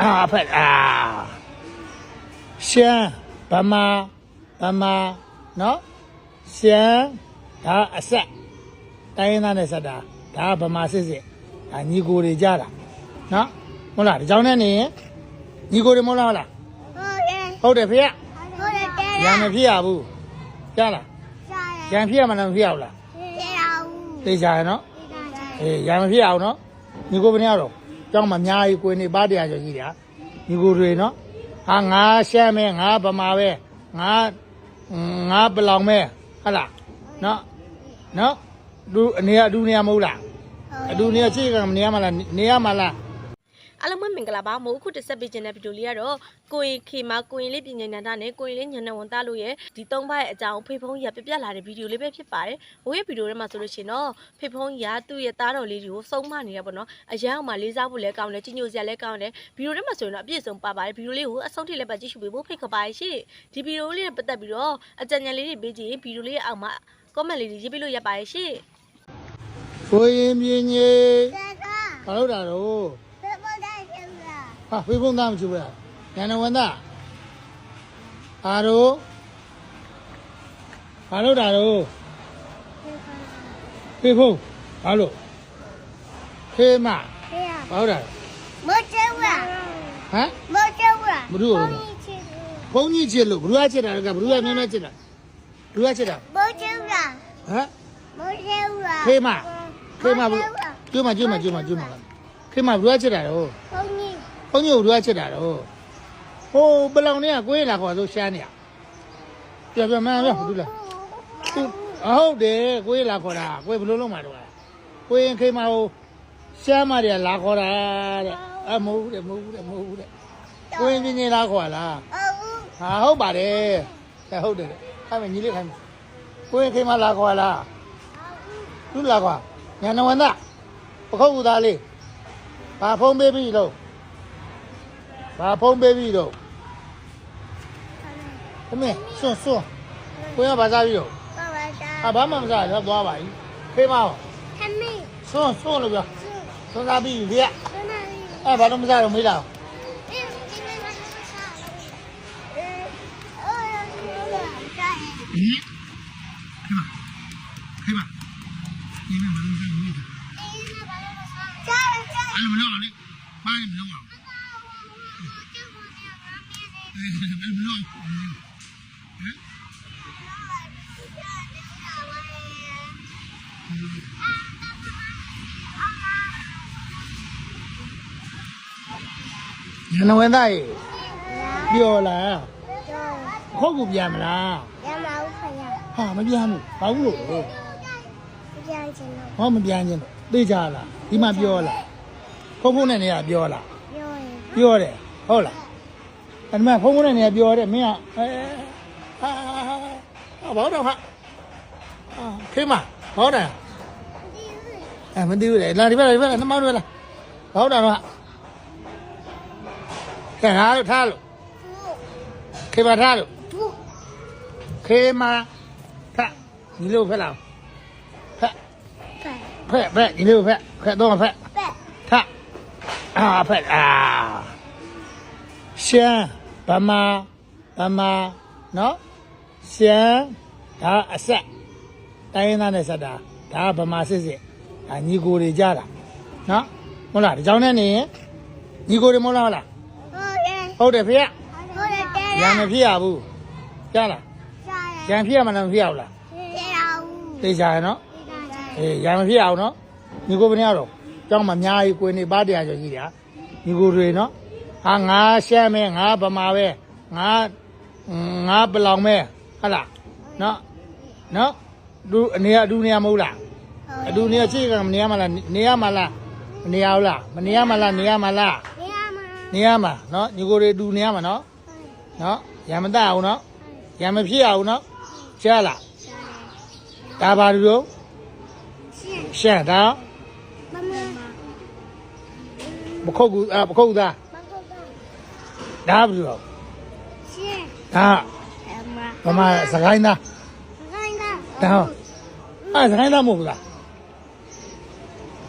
အာဖက်အာရှမ်းဗမာဗမာနော်ရှမ်းဒါအဆက်တိုင်းရင်းသားနဲ့ဆက်တာဒါကဗမာစစ်စစ်ဒါညီကိုတွေကြတာနော်ဟုတ်လားဒီကြောင့်နဲ့နေရင်ညီကိုတွေမဟုတ်လားဟုတ်လားဟုတ်တယ်ဟုတ်တယ်ဖေရဟုတ်တယ်တဲ့ရံမဖြစ်ရဘူးကြားလားရှာရရံဖြစ်ရမလားမဖြစ်ရဘူးလားပြေအောင်သိကြရနော်ပြေတာအေးရံမဖြစ်ရအောင်နော်ညီကိုဘယ်နှစ်ယောက်တော့ ကျောင်းမှာအများကြီးကိုယ်နေပါတရားကျော်ကြီးတယ်ဟာညီကိုတွေနော်ဟာငါရှမ်းမဲငါဗမာပဲငါငါပလောင်မဲဟုတ်လားနော်နော်လူအနေအတူနေရမဟုတ်လားအတူနေရချိတ်ကမနေရမလားနေရမလား အားလုံးပဲမင်္ဂလာပါမို့အခုတက်ဆက်ပေးခြင်းတဲ့ဗီဒီယိုလေးကတော့ကိုရင်ခေမာကိုရင်လေးပြင်ညာနာနဲ့ကိုရင်လေးညနေဝန်သားလို့ရဲ့ဒီသုံးပါးရဲ့အကြောင်းဖေဖုံးကြီးကပြပြလာတဲ့ဗီဒီယိုလေးပဲဖြစ်ပါတယ်။မိုးရဲ့ဗီဒီယိုထဲမှာဆိုလို့ရှိရင်တော့ဖေဖုံးကြီးကသူ့ရဲ့သားတော်လေးတွေကိုစုံမနေရပါတော့။အရန်အောင်မှလေးစားဖို့လည်းကောင်းတယ်ကြီးညိုစရာလည်းကောင်းတယ်။ဗီဒီယိုထဲမှာဆိုရင်တော့အပြည့်စုံပါပါတယ်။ဗီဒီယိုလေးကိုအဆုံးထိလည်းပဲကြည့်ရှုပေးဖို့ဖိတ်ခေါ်ပါတယ်ရှင်။ဒီဗီဒီယိုလေးနဲ့ပတ်သက်ပြီးတော့အကြံဉာဏ်လေးတွေပေးကြည့်ဗီဒီယိုလေးရဲ့အောက်မှာ comment လေးတွေရေးပေးလို့ရပါတယ်ရှင်။ကိုရင်ပြင်းကြီးတဲ့ကဘာလို့တာတော့ဘယ်ပေါ်တဲ့ကျလား ဟာဖေဖုံးသားမချူဘူးလားညနေဝန်သားအာတို့ဘာလို့တာတော့ဖေဖုံးဘာလို့ဖေးမပြေရဘာလို့တာမကျဝလားဟမ်မကျဝလားဘုရားချစ်ဘုန်းကြီးချစ်လို့ဘုရားချစ်တာကဘုရားမြင်မြင်ချစ်တာဘုရားချစ်တာမကျဝလားဟမ်မကျဝလားဖေးမဖေးမဘုကျွတ်မကျွတ်မကျွတ်မကျွတ်မဖေးမဘုရားချစ်တာတော့ဘုန်းကြီး ဘုန်းကြီးဘုရားချစ်တာတော့ဟိုဘလောင်เนี่ยကိုယ်လာခေါ်ဆိုရှားနေရပြပြမှန်ပြဘူးလားဟုတ်တယ်ကိုယ်လာခေါ်တာကိုယ်ဘယ်လိုလုပ်မှာတော့ကိုယ်ရင်ခေးမဟိုရှားမတွေလာခေါ်တာတဲ့အမဟုတ်တယ်မဟုတ်တယ်မဟုတ်တယ်ကိုယ်ရင်ပြင်းနေလာခေါ်လား ဟုတ် ဟာဟုတ်ပါတယ်အဲဟုတ်တယ်အဲ့မညီလေးခိုင်းကိုယ်ရင်ခေးမလာခေါ်လားသူလာခေါ်ညာနဝန္ဒပခုတ်ကူသားလေးဘာဖုံးပေးပြီလို့ ဘာဖုံးပေးပြီလို့သမီးစွန်းစွန်းကိုယ်ကဘာစားပြီလို့ပါပါတာဟာဘာမှမစားတော့သွားပါ ਈ ခေးမအောင်ခမင်းစွန်းစွန်းလို့ပြောစွန်းစားပြီလေဘယ်နာလဲအဲဘာလို့မစားတော့မေးလာဒီဒီမမစားအဲအော် ရရတာဟင်ခေးမခေးမဒီမှာဘာလို့မစားမေးတာကြားကြားအဲ့မလို့လေဘာမလို့အောင်အဲ့မလို့ဟမ်ရန်ဝင်သားရေပြောလားခုတ်ကူပြန်မလားရမအောင်ခရဟာမပြန်ဘူးဘာဘူးလို့လဲပြန်ချင်တော့ဟောမပြန်ချင်းတော့သိကြလားဒီမှာပြောလားဖုန်းဖုန်းနဲ့နေရပြောလားပြောရင်ပြောတယ်ဟုတ်လား အဲ့ဒီမှာဖုန်းဖုန်းနဲ့နေရပြောတယ်မင်းကအဲဟာဟာဘောတော့ဟာအာခေမဘောတယ်အဲမသိဘူးလေလာဒီဘက်လာဒီဘက်လာနှမောင်းတွေလာဘောတော့ဟာခဲဟာလို့ထားလို့ခေမထားလို့ဘူးခေမထဒီလိုဖက်လာဖက်ဖက်ဖက်ဖက်ဒီလိုဖက်ဖက် တော့ဖက်ဖက်ထအာဖက်အာရှမ်းဗမာဗမာနော်ရှမ်းဒါအဆက်တိုင်းရင်းသားနဲ့ဆက်တာဒါကဗမာစစ်စစ်ဒါညီကိုတွေကြတာနော်ဟုတ်လားဒီကြောင့်နဲ့နေရင်ညီကိုတွေမဟုတ်လားဟုတ်လားဟုတ်တယ်ဟုတ်တယ်ဖေရဟုတ်တယ်တဲ့ရံမဖြစ်ရဘူးကြားလားရှာရရံဖြစ်ရမလားမဖြစ်ရဘူးလားပြေအောင်သိကြရနော်ပြေတာအေးရံမဖြစ်ရအောင်နော်ညီကိုဘယ်နှစ်ယောက်တော့ကျောင်းမှာအများကြီးကိုယ်နေပါတရားကျော်ကြီးတယ်ဟာညီကိုတွေနော် ဟာငါရှမ်းမဲငါဗမာပဲငါငါပလောင်မဲဟုတ်လားနော်နော်လူအနေအတူနေရမဟုတ်လားအတူနေရချိတ်ကမနေရမလားနေရမလားမနေရဘူးလားမနေရမလားနေရမလားပြေရမှာနေရမှာနော်ညီကိုတွေအတူနေရမှာနော်နော်ရံမတတ်အောင်နော်ရံမဖြစ်အောင်နော်ကြားလားဒါပါလူတို့ရှင်းရှမ်းဒါမမပခုတ်ကူအာပခုတ်သားမဟုတ်တော့ ဒါဘယ်လိုလဲရှင်းဒါအမဗမာစကိုင်းသားခိုင်းတာဒါဟုတ်အဲစကိုင်းသားမဟုတ်ဘူးလား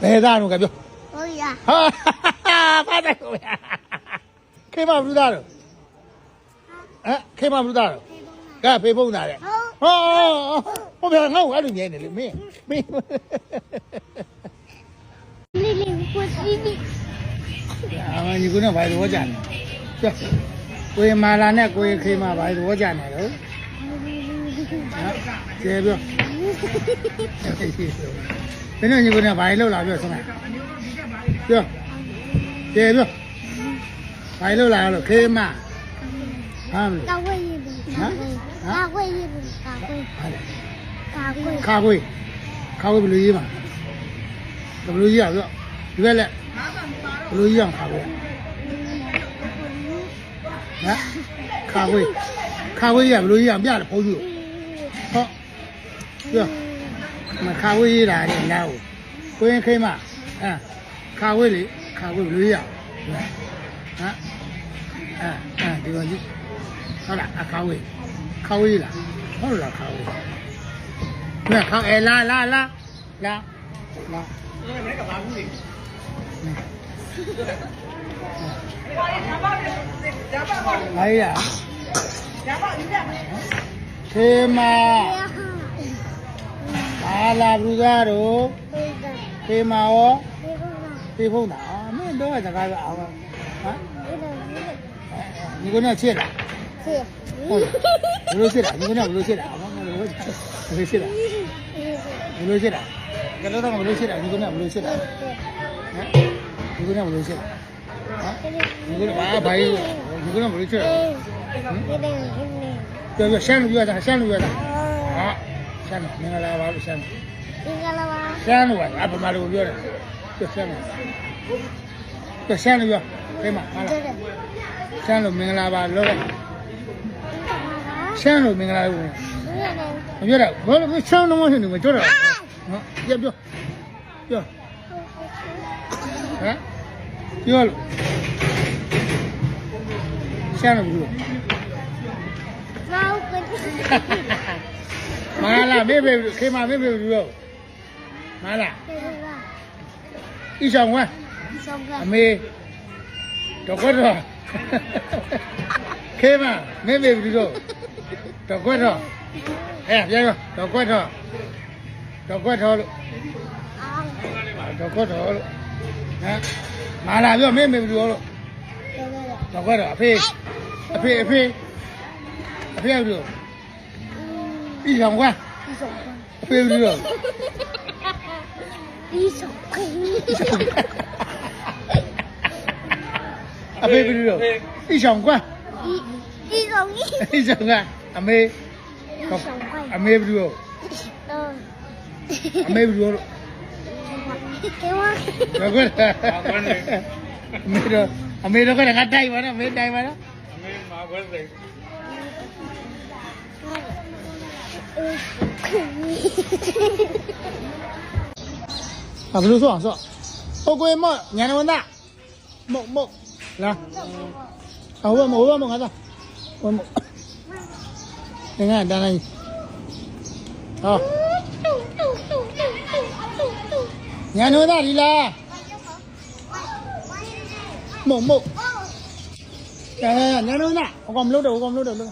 ဘယ်သားတော့ကပြောဟုတ်ရဟာဖာတယ်ကိုခေမဘလူသားတော့ဟမ်ခေမဘလူသားတော့ကဲဖေဖုံးတာတဲ့ဟုတ်ဟောဟောဗျာငါ့ကိုအဲ့လိုမြင်နေလေမင်းမင်းလေးလေးကိုစီးပြီးအာမညီကုနဲ့ဘာလို့ကြတယ် ကျကိုရင်မာလာနဲ့ကိုရင်ခေမဘာလို့ကြနေတော့ဟမ်ကျေပြောဒီနေ့ညီကုနဲ့ဘာလို့လာပြောစမ်းပြောကျေပြောဘာလို့လာလို့ခေမဟမ်ကာဝေးရေးဘူးကာဝေးရေးဘူးကာဝေးကာဝေးခါခွေးခါခွေးဘယ်လိုရေးမှာဘယ်လိုရေးရပြောဒီဘက်လက်ဘယ်လိုရေးအောင်ခါခွေး ဟမ်ခါခွေးခါခွေးရဘလို့ရပြတယ်ဘုန်းကြီးဟောပြောမခါခွေးရတာလေနားကိုကိုရင်ခိမ့်မအဲခါခွေးလေခါခွေးဘလို့ရဟမ်အဲအဲဒီကောင်ကြီးဟုတ်လားအခါခွေးခါခွေးလားဟုတ်လားခါခွေး那看哎啦啦啦啦啦。因为没干嘛不理。来呀！黑马，阿拉布扎罗，黑马哦，黑风的啊，那都还在干啥啊？你给我那切了。切。不露切了，你给我那不露切了，我我不露切了，不露切了，给老大不露切了，你给我那不露切了，你给我那不露切了。 ကလေးတော့ဘယ်လိုရှိတာဒီကနေ့ဘယ်လိုရှိတာဟမ်ဒီကနေ့ဘယ်လိုရှိတာဟမ်ဒီကနေ့ဘာဘာကြီးဒီကနေ့ဘယ်လိုရှိတာပြောပြောရှမ်း လူပြောတာရှမ်းလူပြောတာဟာရှမ်းမင်္ဂလာပါလို့ရှမ်းရှမ်းလူကအပမလူပြောတယ်ပြောရှ မ်းလူပြောရှမ်းလူပြောဒီမှာဟာလားရှမ်းလူမင်္ဂလာပါလို့ရှမ်းလူမင်္ဂလာလို့မပြောတာဘာလို့ရှမ်းလူမရှိနေမပြောတာ ဟောပြောပြောပြောဟမ်ပြောလို့ရှမ်းလို့ပြောမလာမေဘေခေမမေဘေပြောမလာဣဆောင်ဝမ်းအမေတော့ကတော့ခေမမေဘေပြောတော့ကတော့အဲပြန်ရောတော့ကတော့တော့ကတော့လို့ တော့ခွတ်တော်လို့ဟမ်မာလာပြောမင်းမင်းပြောလို့တော့ခွတ်တော်အဖေအဖေအဖေအဖေပြောပြီးဆောင်ကွာအဖေပြော အဖေပြောပြီးဆောင်ကွာပြီးဆောင်ကအမေအမေပြောအမေပြောလို့တော့ခွတ်အမေတော့အမေတော့ကလည်း మీరు మీరు కూడా గడ్డాయి మన మీరు డాయి మన à không sao sao ô quên mơ nhà này vấn đạn mộng mộng. Là à quên à, mộng quên à, mộng cái gì quên mộng. Thế này đàn này. À ညံလို့သားဒီလားမုံမုံအဲညံလို့သားဟိုကောင်မလုပ်တော့ဟိုကောင်မလုပ်တော့လို့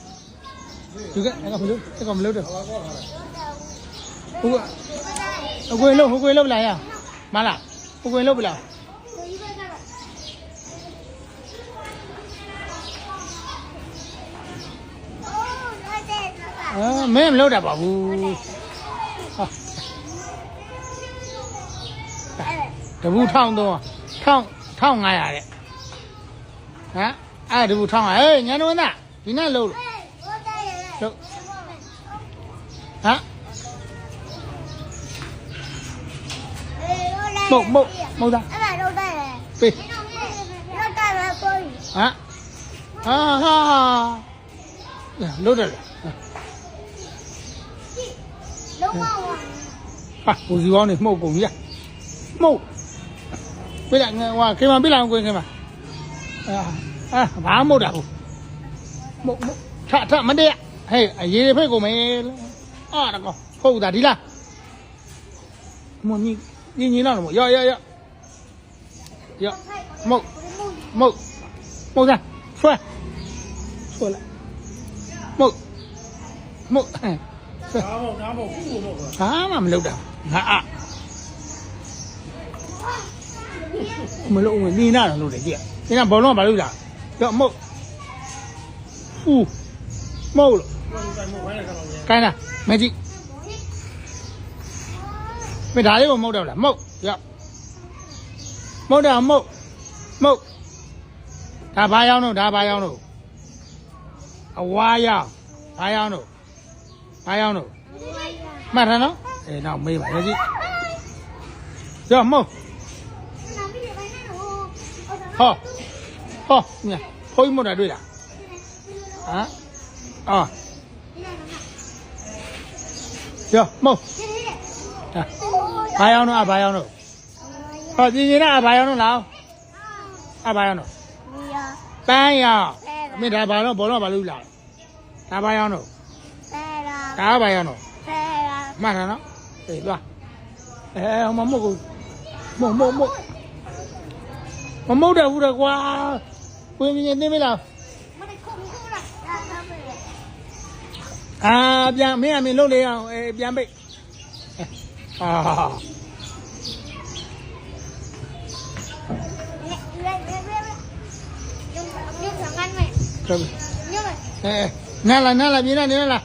ယူကအဲ့ကောင်မလုပ်အဲ့ကောင်မလုပ်တော့ဟိုကအကွေလို့ဟိုကွေလို့လာရမလားဟိုကွေလို့ပလားအဲမင်းမလုပ်တာပါဘူး တဘူးထောင်းတော့ထောင်းထောင်း900တဲ့ဟမ်အဲ့တဘူးထောင်း900ဟေးညနေဝင်းသားဒီနေ့လို့လို့လို့ဟမ်မဟုတ်မဟုတ်မဟုတ်သားအဲ့ဒါတော့တယ်ပေးတော့တယ်ပဲကိုယ်ဟမ်ဟာဟာလို့တယ်လုံးဝဟာကိုစီကောင်းနေမှုတ်ကုန်ပြီမှုတ် ပြလိုက်ငါဟွာခေမပြလိုက်အောင်ကိုခေမအာအာဘာမှုတ်တာဟုတ်မှုတ်မှုတ်ထထမတည့်ဟဲ့အရေးဖိတ်ကုန်မယ်အာတကောဟုတ်တာဒီလားမွန်ကြီးညင်းညင်းတော့ရောရောရောရော မှုတ်မှုတ်မှုတ်သားဖဆွဲဆွဲလိုက်မဟုတ်မဟုတ်ဆွဲဒါမှမဟုတ်ဒါမှမဟုတ်ခုလို့ပေါ့ဘာမှမလုပ်တာငါအမလုပ်ဝင်နေနာတော့လုပ်တယ်ကြည့်ဒီကဘောလုံးကဘာလုပ်တာတော့မဟုတ်ဦးမဟုတ်လို့ဘာလို့တိုင်မို့ခိုင်းရခါတော့လဲကိုင်းလားမကြည့်မဒါလေးကိုမဟုတ်တော့လားမဟုတ်ရမဟုတ်တာမဟုတ်မဟုတ်ဒါဘာရောက်တော့ဒါဘာရောက်တော့အဝါရောက်ဘာရောက်တော့ဘာရောက်တော့မှတ်ထားနော်အေးနောက်မေးပါရကြည့်ရမဟုတ် ဟောဟောမြတ်ဖိုးမတာတွေ့လားဟမ်အာရမဟုတ်ဒါဘာရောက်တော့အဘာရောက်တော့ဟောပြင်ရင်ကအဘာရောက်တော့လားအဘာရောက်တော့ပန်းရောင်မင်းဒါဘာတော့ဘောတော့ဘာလို့လာလဲဒါဘာရောင်တော့ဒါဘာရောင်တော့မှတ်တာနော်အေးသွားအဲဟိုမမဟုတ်ဘူးမဟုတ်မဟုတ်မဟုတ် မမဟုတ်တယ်ဘူးတော့ကွာကိုင်းမြင်နေမလားအာပြန်မင်းအမင်းလုံးလေးအောင်အေးပြန်ပိတ်အာဟုတ်အဲနားလာနားလာမြင်နေနေလား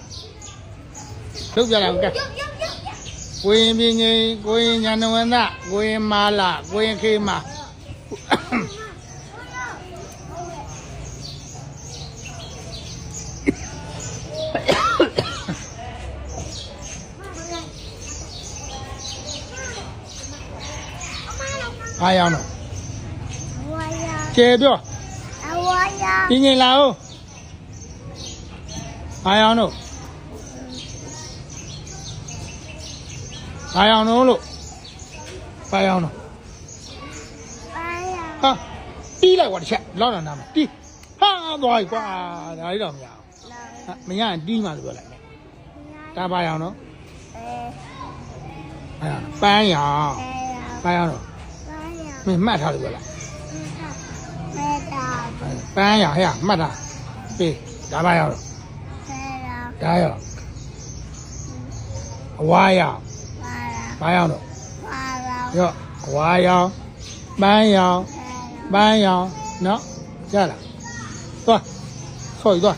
ထုတ်ကြလားကဲကိုရင်ပြင်းကြီးကိုရင်ညာနဝန္တကိုရင်မာလာကိုရင်ခေမာ အားရအောင်တော့ကျေပြောပြင်းကြီးလာဦးအားရအောင်တော့အားရအောင်တော့လို့ပါရအောင်တော့ဟာတီးလိုက်ကွာတစ်ချက်လောက်တော့နားမှာတီးဟာသွားပြီကွာဒါလေးတော့မရအောင်ဟာမရရင်တီးမှဆိုပြောလိုက်မယ်ဒါပါရအောင်တော့အဲပန်းရအောင်ပန်းရအောင်တော့ မင်းမှတ်ထားလို့ပြောလိုက်ပန်းရဟဲ့မှတ်ထားပြေးဒါပါရအောင်ဒါရအောင်အဝါရအောင်ဘာရအောင်တော့ရောအဝါရောင်ပန်းရောင်ပန်းရောင်နော်ရလားသွားဆော်ယူသွား